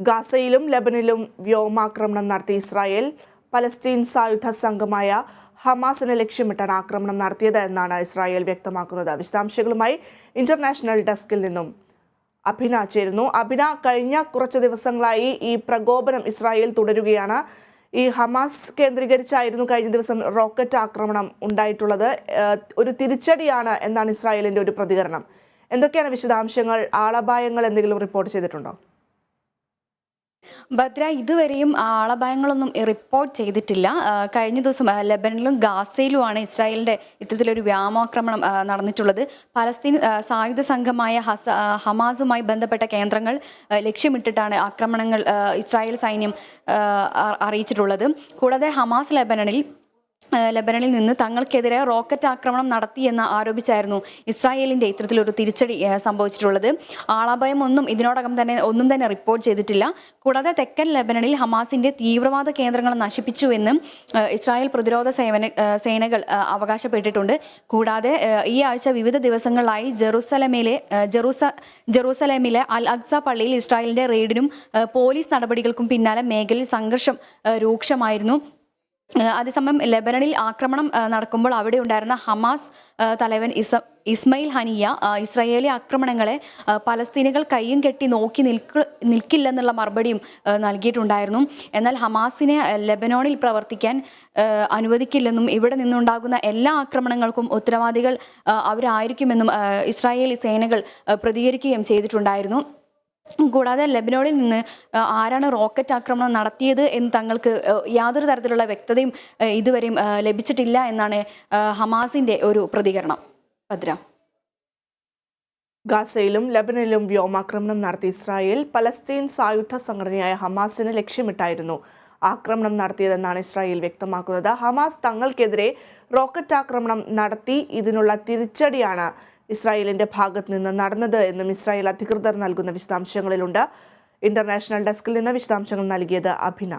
ഗാസയിലും ലബനിലും വ്യോമാക്രമണം നടത്തിയ Israel Palestine സായുധ സംഘമായ ഹമാസിനെ ലക്ഷ്യമിട്ടാണ് ആക്രമണം നടത്തിയത് എന്നാണ് ഇസ്രായേൽ വ്യക്തമാക്കുന്നത്. വിശദാംശങ്ങളുമായി ഇന്റർനാഷണൽ ഡെസ്കിൽ നിന്നും അഭിന ചേരുന്നു. അഭിന കഴിഞ്ഞ കുറച്ച് ദിവസങ്ങളായി ഈ പ്രകോപനം ഇസ്രായേൽ തുടരുകയാണ്. ഈ ഹമാസ് കേന്ദ്രീകരിച്ചായിരുന്നു കഴിഞ്ഞ ദിവസം റോക്കറ്റ് ആക്രമണം ഉണ്ടായിട്ടുള്ളത്. ഒരു തിരിച്ചടിയാണ് എന്നാണ് ഇസ്രായേലിന്റെ ഒരു പ്രതികരണം. എന്തൊക്കെയാണ് വിശദാംശങ്ങൾ ആളപായങ്ങൾ എന്തെങ്കിലും റിപ്പോർട്ട് ചെയ്തിട്ടുണ്ടോ? ഭദ്ര ഇതുവരെയും ആളപായങ്ങളൊന്നും റിപ്പോർട്ട് ചെയ്തിട്ടില്ല. കഴിഞ്ഞ ദിവസം ലബനിലും ഗാസയിലുമാണ് ഇസ്രായേലിന്റെ ഇത്തരത്തിലൊരു വ്യാമാക്രമണം നടന്നിട്ടുള്ളത്. പലസ്തീൻ സായുധ സംഘമായ ഹസ ഹമാസുമായി ബന്ധപ്പെട്ട കേന്ദ്രങ്ങൾ ലക്ഷ്യമിട്ടിട്ടാണ് ആക്രമണങ്ങൾ ഇസ്രായേൽ സൈന്യം അറിയിച്ചിട്ടുള്ളത്. കൂടാതെ ഹമാസ് ലെബനനിൽ ആ, ലെബനനിൽ നിന്ന് തങ്ങൾക്കെതിരെ റോക്കറ്റ് ആക്രമണം നടത്തിയെന്ന് ആരോപിച്ചായിരുന്നു ഇസ്രായേലിന്റെ ഇത്തരത്തിലൊരു തിരിച്ചടി സംഭവിച്ചിട്ടുള്ളത്. ആളാഭയം ഒന്നും ഇതിനോടകം തന്നെ ഒന്നും തന്നെ റിപ്പോർട്ട് ചെയ്തിട്ടില്ല. കൂടാതെ തെക്കൻ ലബനനിൽ ഹമാസിന്റെ തീവ്രവാദ കേന്ദ്രങ്ങൾ നശിപ്പിച്ചുവെന്നും എന്നും ഇസ്രായേൽ പ്രതിരോധ സേവന സേനകൾ അവകാശപ്പെട്ടിട്ടുണ്ട്. കൂടാതെ ഈ ആഴ്ച വിവിധ ദിവസങ്ങളിലായി ജെറൂസലമിലെ ജെറൂസ ജെറൂസലേമിലെ അൽ അക്സ പള്ളിയിൽ ഇസ്രായേലിന്റെ റെയ്ഡിനും പോലീസ് നടപടികൾക്കും പിന്നാലെ മേഖലയിൽ സംഘർഷം രൂക്ഷമായിരുന്നു. അതേസമയം ലെബനനിൽ ആക്രമണം നടക്കുമ്പോൾ അവിടെ ഉണ്ടായിരുന്ന ഹമാസ് തലവൻ ഇസ ഇസ്മയിൽ ഹനിയ ഇസ്രയേലി ആക്രമണങ്ങളെ പലസ്തീനുകൾ കയ്യും കെട്ടി നോക്കി നിൽക്ക നിൽക്കില്ലെന്നുള്ള മറുപടിയും നൽകിയിട്ടുണ്ടായിരുന്നു. എന്നാൽ ഹമാസിനെ ലെബനോണിൽ പ്രവർത്തിക്കാൻ അനുവദിക്കില്ലെന്നും ഇവിടെ നിന്നുണ്ടാകുന്ന എല്ലാ ആക്രമണങ്ങൾക്കും ഉത്തരവാദികൾ അവരായിരിക്കുമെന്നും ഇസ്രായേലി സേനകൾ പ്രതികരിക്കുകയും ചെയ്തിട്ടുണ്ടായിരുന്നു. കൂടാതെ ലെബനോണിൽ നിന്ന് ആരാണ് റോക്കറ്റ് ആക്രമണം നടത്തിയത് എന്ന് തങ്ങൾക്ക് യാതൊരു തരത്തിലുള്ള വ്യക്തതയും ഇതുവരെയും ലഭിച്ചിട്ടില്ല എന്നാണ് ഹമാസിന്റെ ഒരു പ്രതികരണം. ഭദ്ര. ഗാസയിലും ലബനനിലും വ്യോമാക്രമണം നടത്തിയ ഇസ്രായേൽ പലസ്തീൻ സായുധ സംഘടനയായ ഹമാസിനെ ലക്ഷ്യമിട്ടായിരുന്നു ആക്രമണം നടത്തിയതെന്നാണ് ഇസ്രായേൽ വ്യക്തമാക്കുന്നത്. ഹമാസ് തങ്ങൾക്കെതിരെ റോക്കറ്റ് ആക്രമണം നടത്തി ഇതിനുള്ള തിരിച്ചടിയാണ് ഇസ്രായേലിന്റെ ഭാഗത്ത് നിന്ന് നടന്നത് എന്നും ഇസ്രായേൽ അധികൃതർ നൽകുന്ന വിശദാംശങ്ങളിലുണ്ട്. ഇന്റർനാഷണൽ ഡെസ്കിൽ നിന്ന് വിശദാംശങ്ങൾ നൽകിയത് അഭിന.